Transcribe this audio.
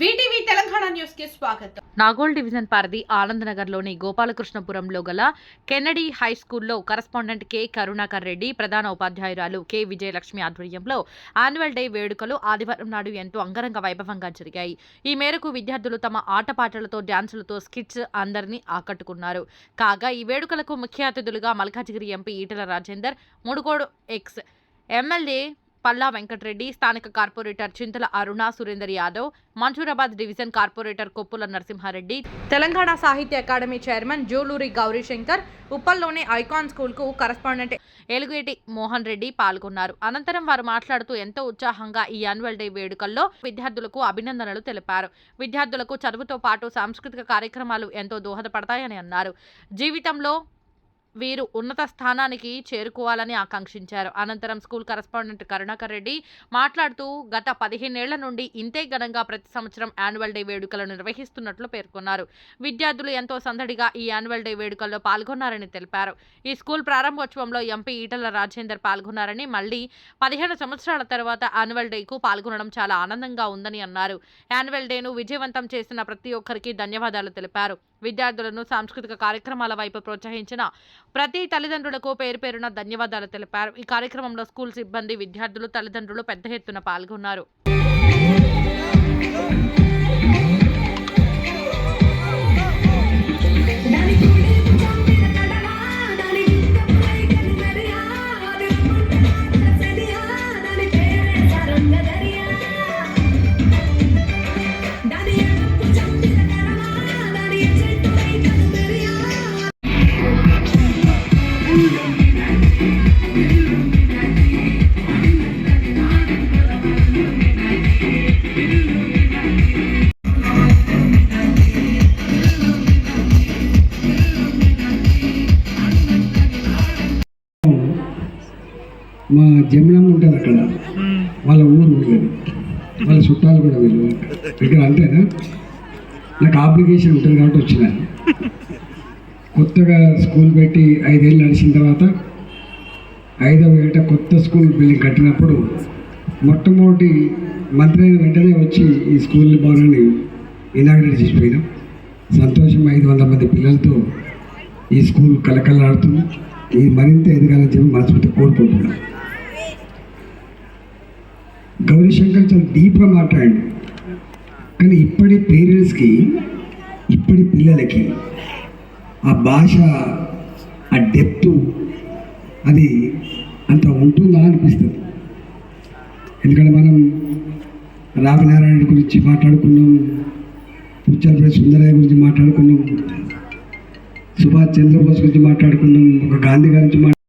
VTV Telangana న్యూస్కి స్వాగతం. Nagole division పరిధి ఆనందనగర్లోని గోపాలకృష్ణపురంలో గల కెన్నడీ హై స్కూల్లో కరస్పాండెంట్ కె కరుణాకర్ రెడ్డి ప్రధాన ఉపాధ్యాయురాలు కె విజయలక్ష్మి ఆధ్వర్యంలో యాన్యువల్ డే వేడుకలు ఆదివారం నాడు ఎంతో అంగరంగ వైభవంగా జరిగాయి. ఈ మేరకు విద్యార్థులు తమ ఆటపాటలతో డ్యాన్సులతో స్కిట్స్ అందరినీ ఆకట్టుకున్నారు. కాగా ఈ వేడుకలకు ముఖ్య అతిథులుగా Malkajgiri MP Etela Rajender Munugode ex MLA Palla Venkat Reddy స్థానిక corporator Chintala Aruna Surender Yadav Mansoorabad division corporator Koppula Narasimha Reddy Telangana Sahitya Akademi chairman Juluri Gaurishankar ఉప్పల్లోని icon స్కూల్కు కరస్పాండెంట్ ఎలుగేటి మోహన్ రెడ్డి పాల్గొన్నారు. అనంతరం వారు మాట్లాడుతూ ఎంతో ఉత్సాహంగా ఈ యాన్యువల్ డే వేడుకల్లో విద్యార్థులకు అభినందనలు తెలిపారు. విద్యార్థులకు చదువుతో పాటు సాంస్కృతిక కార్యక్రమాలు ఎంతో దోహదపడతాయని అన్నారు. జీవితంలో వీరు ఉన్నత స్థానానికి చేరుకోవాలని ఆకాంక్షించారు. అనంతరం స్కూల్ కరస్పాండెంట్ కరుణాకర్ రెడ్డి మాట్లాడుతూ గత పదిహేనేళ్ళ నుండి ఇంతే ఘనంగా ప్రతి సంవత్సరం యాన్యువల్ డే వేడుకలను నిర్వహిస్తున్నట్లు పేర్కొన్నారు. విద్యార్థులు ఎంతో సందడిగా ఈ యాన్యువల్ డే వేడుకల్లో పాల్గొన్నారని తెలిపారు. ఈ స్కూల్ ప్రారంభోత్సవంలో ఎంపీ ఈటల రాజేందర్ పాల్గొన్నారని మళ్ళీ పదిహేను సంవత్సరాల తర్వాత యాన్యువల్ డేకు పాల్గొనడం చాలా ఆనందంగా ఉందని అన్నారు. యాన్యువల్ డేను విజయవంతం చేసిన ప్రతి ఒక్కరికి ధన్యవాదాలు తెలిపారు. విద్యార్థులను సాంస్కృతిక కార్యక్రమాల వైపు ప్రోత్సహించిన ప్రతి తల్లిదండ్రులకు పేరు పేరున ధన్యవాదాలు తెలిపారు. ఈ కార్యక్రమంలో స్కూల్ సిబ్బంది విద్యార్థులు తల్లిదండ్రులు పెద్ద ఎత్తున పాల్గొన్నారు. మా జమునమ్మ ఉంటుంది అక్కడ. వాళ్ళ ఊరు వీళ్ళది వాళ్ళ చుట్టాలు కూడా వీళ్ళు. ఇక్కడ అంతేనా? నాకు అప్లికేషన్ ఉంటుంది కాబట్టి వచ్చిన. కొత్తగా స్కూల్ పెట్టి ఐదేళ్ళు నడిచిన తర్వాత ఐదవ ఏట కొత్త స్కూల్ బిల్డింగ్ కట్టినప్పుడు మొట్టమొదటి మంత్రి అయిన వెంటనే వచ్చి ఈ స్కూల్ భవనాన్ని ఇనాగ్రేట్ చేసిపోయినాం సంతోషం ఐదు వందల మంది పిల్లలతో ఈ స్కూల్ కలకలాడుతుంది ఇది మరింత ఎదగాలని చెప్పి మనస్ఫూర్తి కోరుకుంటున్నాను గౌరీశంకర్ చాలా డీప్గా మాట్లాడండి. కానీ ఇప్పటి పేరెంట్స్కి ఇప్పటి పిల్లలకి ఆ భాష ఆ డెప్త్ అది అంత ఉంటుందా అనిపిస్తుంది. ఎందుకంటే మనం రామనారాయణ గురించి మాట్లాడుకున్నాం పుచ్చలపై సుందరయ్య గురించి మాట్లాడుకున్నాం సుభాష్ చంద్రబోస్ గురించి మాట్లాడుకున్నాం ఒక గాంధీ గారి గురించి